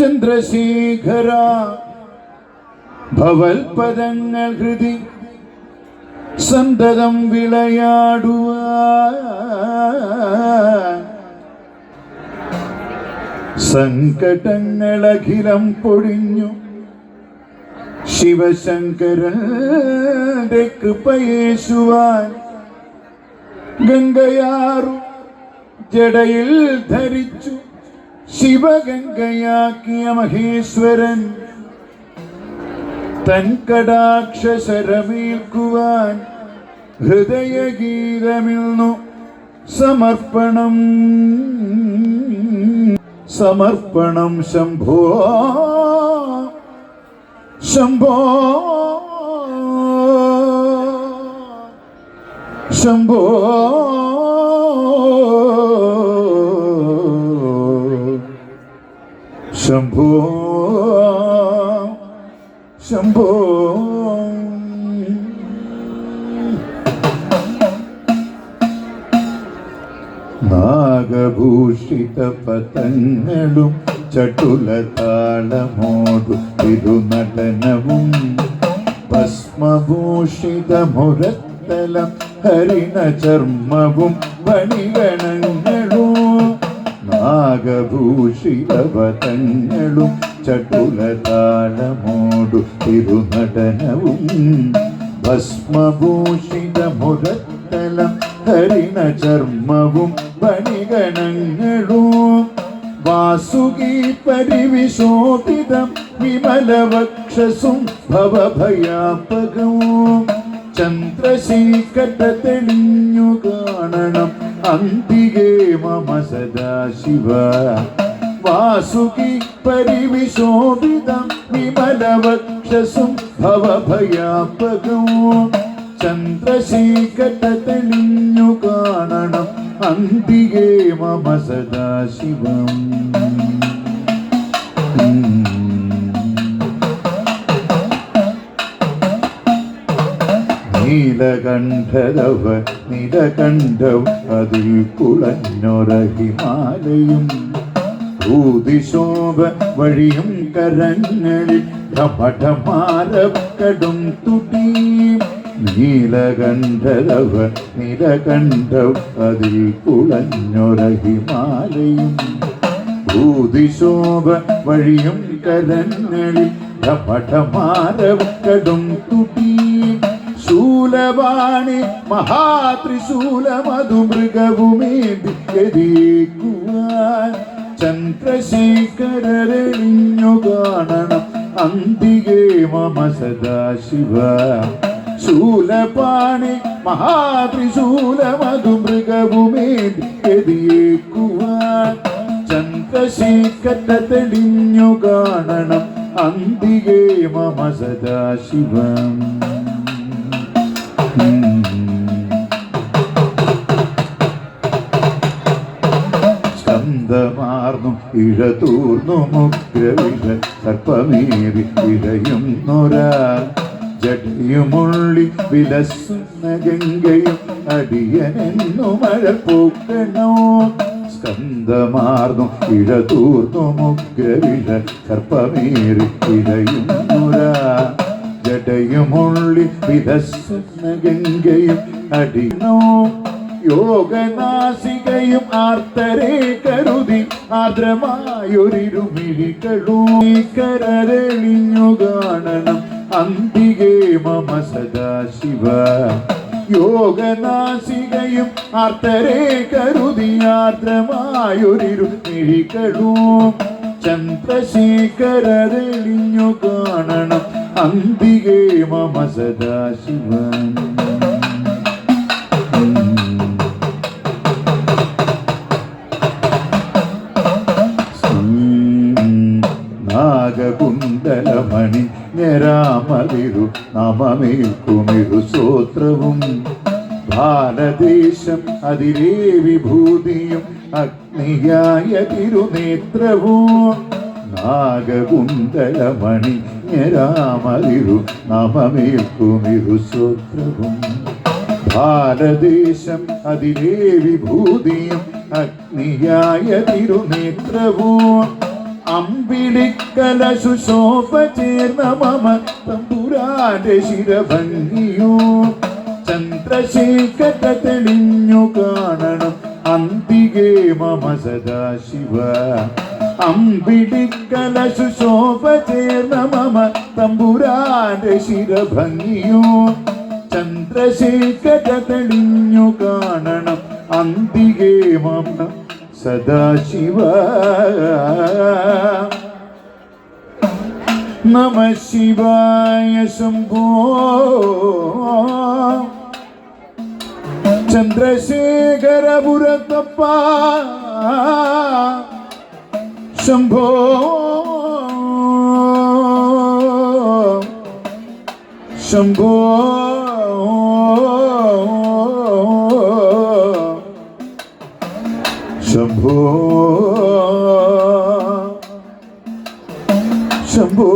ചന്ദ്രശേഖര ഭവൽപദങ്ങൾ ഹൃതി സന്തതം വിളയാടുക സങ്കടങ്ങളഖിലം പൊഴിഞ്ഞു. ശിവശങ്കരന്റെ കൃപയേശുവാൻ. ഗംഗയാറു ജടയിൽ ധരിച്ചു. ശിവഗംഗയാക്കിയ മഹേശ്വരൻ തൻ കടാക്ഷരമേൽക്കുവാൻ ഹൃദയഗീതമിന്നു സമർപ്പണം. സമർപ്പണം ശംഭോ. ശംഭോ. ശംഭോ. ശംഭോ ശംഭോ. നാഗഭൂഷിത പതങ്ങളും ചട്ടുല താളമോടു തിരുനടനവും ഭസ്മഭൂഷിത മുരത്തലം ഹരിണ ചർമ്മവും നാഗഭൂഷിത പതങ്ങളും ചട്ടുല താളമോടു തിരുനടനവും ഭസ്മഭൂഷിത മുരത്തലം ഹരിണ ചർമ്മവും വണിഗണങ്ങളും വാസുകി പരിവിശോഭിതം വിമലവക്ഷസും ഭവഭയാപകവും ചന്ദ്രശീകട തെളിഞ്ഞു കാണണം അന്തികേ മമ സദാശിവ. വാസുകി പരിവിശോഭിതം വിമലവക്ഷസും ഭവഭയാപകവും ചന്ദ്രശേഖര തെളിഞ്ഞു കാണണം അന്തികേ മമ സദാശിവം. നീലകണ്ഠരവ നിലകണ്ഠം അതിൽ കുളഞ്ഞൊരഹിമാലയും ഭൂതിശോഭ വഴിയും കരങ്ങളിൽ ഘമഠമാരക്കടും തുടി നീലകണ്ഠരവ നിലകണ്ഠം അതിൽ കുളഞ്ഞൊരഹിമാലയും ഭൂതിശോഭ വഴിയും കരങ്ങളിൽ ഘമഠമാരക്കടും തുടി ശൂലവാണി മഹാത്രിശൂലമധുമൃഗവുമേദിക്കുവാൻ ചന്ദ്രശേഖരരെളിഞ്ഞു കാണണം. അന്തികേ മമ സദാശിവ. ശൂലപാണി മഹാത്രിശൂലമധുമൃഗവുമേദിക്കുവാൻ ചന്ദ്രശേഖര തെളിഞ്ഞു കാണണം. അന്തികേ മമ സദാശിവം. സ്കന്ധമാർന്നു ഇഴതൂർന്നു മുഗ്രവിഷ സർപ്പമേവി ഇഴയും നൊരാൾ ജടയുമുള്ളി വിലസുന്ന ഗംഗയും അടിയനെന്നു മഴ പൂക്കണോ? സ്കന്ധമാർന്നു ഇഴതൂർന്നു മുഗ്രവിഷ സർപ്പമേറി ഇഴയും നൊര ജടയുമുള്ളി വിധസുന്ന ഗംഗയും അടിനോ യോഗനാസികയും ആർത്തരെ കരുതി ആർദ്രമായൊരിരുമിഴികളൂ കരതെളിഞ്ഞു കാണണം അന്തികേ മമ സദാശിവ. യോഗനാസികയും ആർത്തരെ കരുതി ആർദ്രമായൊരിരുമിഴികളും ചന്ദ്രശേഖരളിഞ്ഞു കാണണം. അന്തികേ മമ സദാശിവൻ. നാഗകുണ്ടലമണി നിരാമതിരു നമമേൽക്കുമിരു സൂത്രവും. ഭാരദേശം അതിരേ വിഭൂതിയും അഗ്നിയായ തിരുനേത്രവും? നാഗകുന്തലമണി രാമതിരു നമമേൽക്കുമിരു സ്വത്രവും ഭാരദേശം അതിരേ വിഭൂതിയും അഗ്നിയായ തിരുനേത്രവും? അമ്പിളിക്കല ശുശോഭ ചേർന്ന മമ തമ്പുരാന്റെ ശിരഭംഗിയോ? ചന്ദ്രശേഖര തെളിഞ്ഞു കാണണം അന്തികേ മമ സദാശിവ. അമ്പിളിക്കല സുശോഭ ചേർന്ന മമ തമ്പുരാന്റെ ശിരഭംഗിയോ. ചന്ദ്രശേഖര തെളിഞ്ഞു കാണണം അന്തികേ മമ സദാശിവ. നമ ശിവായ ശംഭോ. ചന്ദ്രശേഖരപുരത്തപ്പ ശംഭോ ശംഭോ ശംഭോ ശംഭോ